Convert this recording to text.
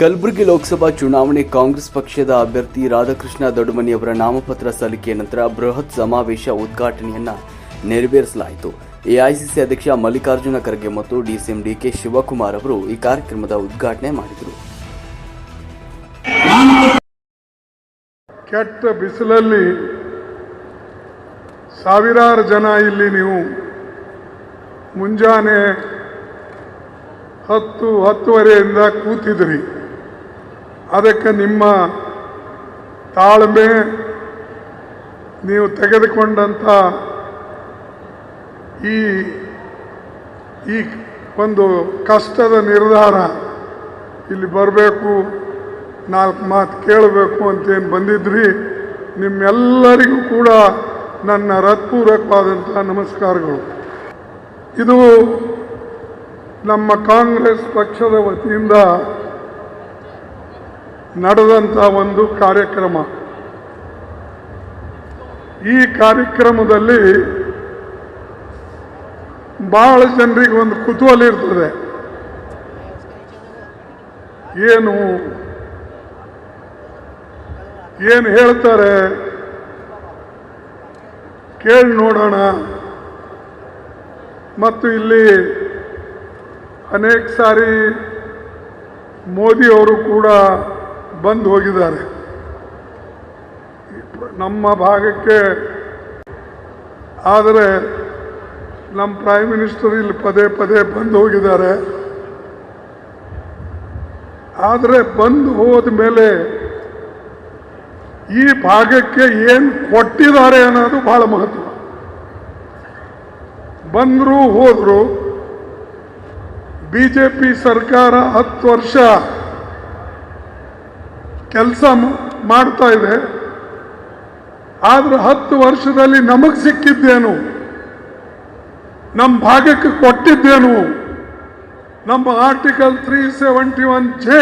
ಕಲಬುರಗಿ ಲೋಕಸಭಾ ಚುನಾವಣೆ ಕಾಂಗ್ರೆಸ್ ಪಕ್ಷದ ಅಭ್ಯರ್ಥಿ ರಾಧಾಕೃಷ್ಣ ದೊಡ್ಡಮನಿ ಅವರ ನಾಮಪತ್ರ ಸಲ್ಲಿಕೆಯ ನಂತರ ಬೃಹತ್ ಸಮಾವೇಶ ಉದ್ಘಾಟನೆಯನ್ನ ನೆರವೇರಿಸಲಾಯಿತು. ಎಐಸಿಸಿ ಅಧ್ಯಕ್ಷ ಮಲ್ಲಿಕಾರ್ಜುನ ಖರ್ಗೆ ಮತ್ತು ಡಿಸಿಎಂ ಡಿಕೆ ಶಿವಕುಮಾರ್ ಅವರು ಈ ಕಾರ್ಯಕ್ರಮದ ಉದ್ಘಾಟನೆ ಮಾಡಿದರು. ಕೆಟ್ಟ ಬಿಸಿಲಲ್ಲಿ ಸಾವಿರಾರು ಜನ ಇಲ್ಲಿ ನೀವು ಮುಂಜಾನೆ ಹತ್ತು ಹತ್ತುವರೆಯಿಂದ ಕೂತಿದ್ರಿ. ಅದಕ್ಕೆ ನಿಮ್ಮ ತಾಳ್ಮೆ ನೀವು ತೆಗೆದುಕೊಂಡಂಥ ಈ ಈ ಒಂದು ಕಷ್ಟದ ನಿರ್ಧಾರ ಇಲ್ಲಿ ಬರಬೇಕು, ನಾಲ್ಕು ಮಾತು ಕೇಳಬೇಕು ಅಂತೇನು ಬಂದಿದ್ರಿ, ನಿಮ್ಮೆಲ್ಲರಿಗೂ ಕೂಡ ನನ್ನ ಹೃತ್ಪೂರ್ವಕವಾದಂಥ ನಮಸ್ಕಾರಗಳು. ಇದು ನಮ್ಮ ಕಾಂಗ್ರೆಸ್ ಪಕ್ಷದ ವತಿಯಿಂದ ನಡೆದಂಥ ಒಂದು ಕಾರ್ಯಕ್ರಮ. ಈ ಕಾರ್ಯಕ್ರಮದಲ್ಲಿ ಬಹಳ ಜನರಿಗೆ ಒಂದು ಕುತೂಹಲ ಇರ್ತದೆ. ಏನು? ಏನು ಹೇಳ್ತಾರೆ? ಕೇಳಿ ನೋಡೋಣ. ಮತ್ತು ಇಲ್ಲಿ ಅನೇಕ ಸಾರಿ ಮೋದಿಯವರು ಕೂಡ ಬಂದು ಹೋಗಿದ್ದಾರೆ. ನಮ್ಮ ಭಾಗಕ್ಕೆ ಆದರೆ ನಮ್ಮ ಪ್ರೈಮ್ ಮಿನಿಸ್ಟರ್ ಇಲ್ಲಿ ಪದೇ ಪದೇ ಬಂದು ಹೋಗಿದ್ದಾರೆ. ಆದರೆ ಬಂದು ಹೋದ ಮೇಲೆ ಈ ಭಾಗಕ್ಕೆ ಏನು ಕೊಟ್ಟಿದ್ದಾರೆ ಅನ್ನೋದು ಬಹಳ ಮಹತ್ವ. ಬಂದರೂ ಹೋದರೂ ಬಿ ಜೆ ಪಿ ಸರ್ಕಾರ ಹತ್ತು ವರ್ಷ ಕೆಲಸ ಮಾಡ್ತಾ ಇದೆ. ಆದರೆ ಹತ್ತು ವರ್ಷದಲ್ಲಿ ನಮಗೆ ಸಿಕ್ಕಿದ್ದೇನು? ನಮ್ಮ ಭಾಗಕ್ಕೆ ಕೊಟ್ಟಿದ್ದೇನು? ನಮ್ಮ article three seventy one J